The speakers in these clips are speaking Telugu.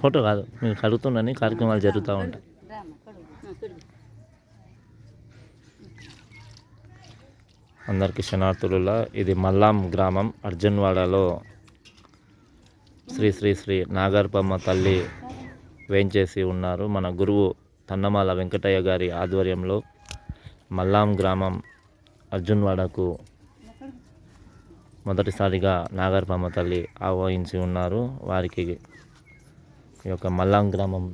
ఫోటో కాదు మీరు కడుగుతుండని కార్యక్రమాలు జరుగుతూ ఉంటాయి. అందరికీ శనార్థులులా ఇది మల్లాం గ్రామం అర్జున్వాడలో శ్రీ శ్రీ శ్రీ నాగర్పమ్మ తల్లి వేంచేసి ఉన్నారు. మన గురువు తన్నమాల వెంకటయ్య గారి ఆధ్వర్యంలో మల్లాం గ్రామం అర్జున్వాడకు మొదటిసారిగా నాగర్పమ్మ తల్లి ఆహ్వానించి ఉన్నారు. వారికి ఈ యొక్క మల్లాం గ్రామం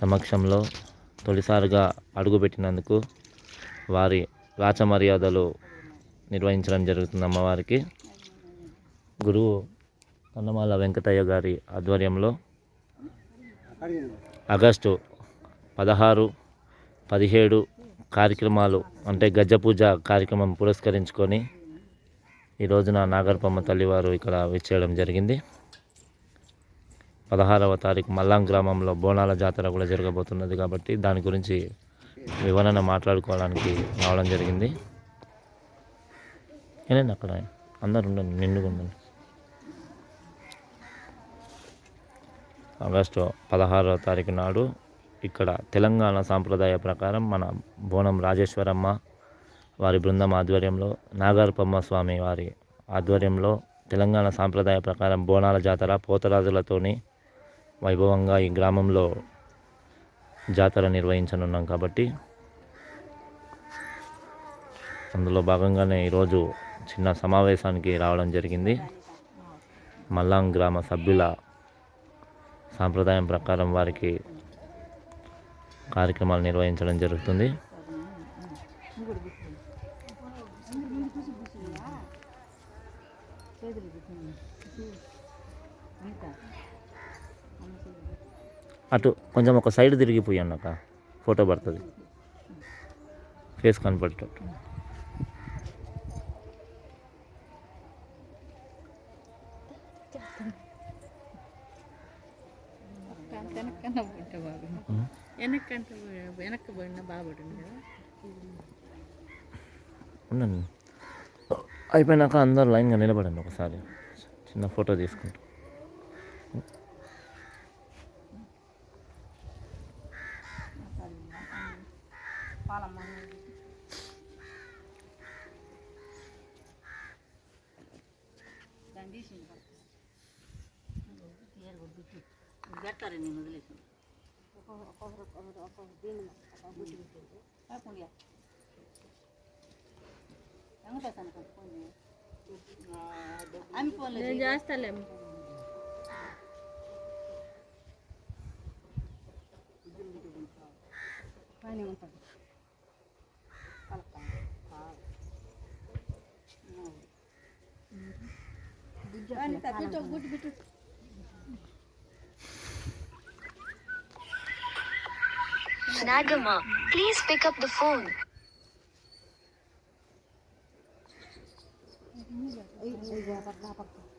సమక్షంలో తొలిసారిగా అడుగుపెట్టినందుకు వారి రాచ మర్యాదలు నిర్వహించడం జరుగుతుంది అమ్మవారికి. గురువు కన్నమాల వెంకటయ్య గారి ఆధ్వర్యంలో ఆగస్టు పదహారు పదిహేడు కార్యక్రమాలు అంటే గజ పూజ కార్యక్రమం పురస్కరించుకొని ఈ రోజున నాగర్పమ్మ తల్లివారు ఇక్కడ విచ్చేయడం జరిగింది. పదహారవ తారీఖు మల్లాం గ్రామంలో బోనాల జాతర కూడా జరగబోతున్నది కాబట్టి దాని గురించి వివరణ మాట్లాడుకోవడానికి రావడం జరిగింది. ఏనండి అక్కడ? అందరు ఉండండి నిండుగా ఉండండి. ఆగస్టు పదహారవ తారీఖు నాడు ఇక్కడ తెలంగాణ సాంప్రదాయ ప్రకారం మన బోనం రాజేశ్వరమ్మ వారి బృందం ఆధ్వర్యంలో నాగార్పమ్మ స్వామి వారి ఆధ్వర్యంలో తెలంగాణ సాంప్రదాయ ప్రకారం బోనాల జాతర పోతరాజులతోని వైభవంగా ఈ గ్రామంలో జాతర నిర్వహించనున్నాం కాబట్టి అందులో భాగంగానే ఈరోజు చిన్న సమావేశానికి రావడం జరిగింది. మల్లాం గ్రామ సభ్యుల సాంప్రదాయం ప్రకారం వారికి కార్యక్రమాలు నిర్వహించడం జరుగుతుంది. అటు కొంచెం ఒక సైడ్ తిరిగిపోయి అన్నాక ఫోటో పడుతుంది. ఫేస్ కనపడేటట్టు. వెనక్కంటే వెనక్కి పోయినా బాగుంటుంది కదా ఉండండి. అయిపోయినాక అందరు లైన్గా నిలబడండి ఒకసారి. చిన్న ఫోటో తీసుకుంటాం. గట్టారు నేను వదిలేసాను నేను చేస్తాలే పైన ఉంటుంది బిట్టు గుడ్డు bit Nagama, please pick up the phone. زوجها برا برضه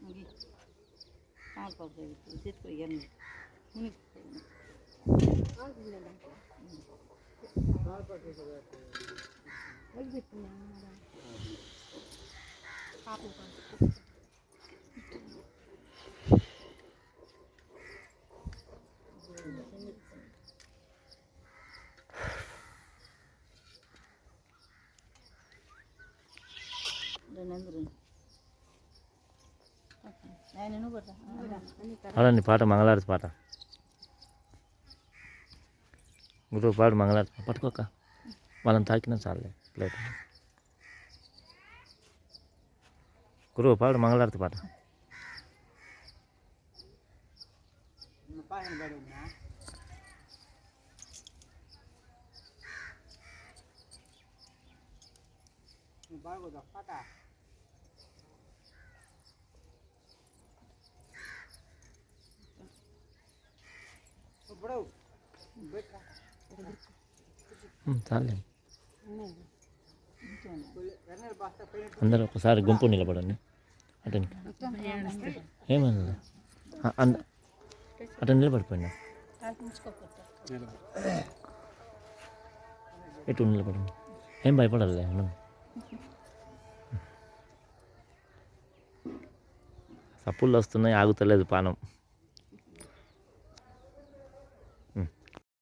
Gracias. Dan nanti పాడండి పాట మంగళారతి పాట. గురువు పాడు మంగళారతి పట్టుకోక వాళ్ళని తాకినా చాలే ప్లేట్ గురువు పాడు మంగళారతి పాట. ఉమ్, చాలే. అందరూ ఒకసారి గుంపు నిలబడండి. అటు ఏమన్నా అంద అటు నిలబడిపోయినా ఎటు నిలబడండి ఏం భయపడాలి సప్పుళ్ళు వస్తున్నాయి ఆగుతలేదు పానం.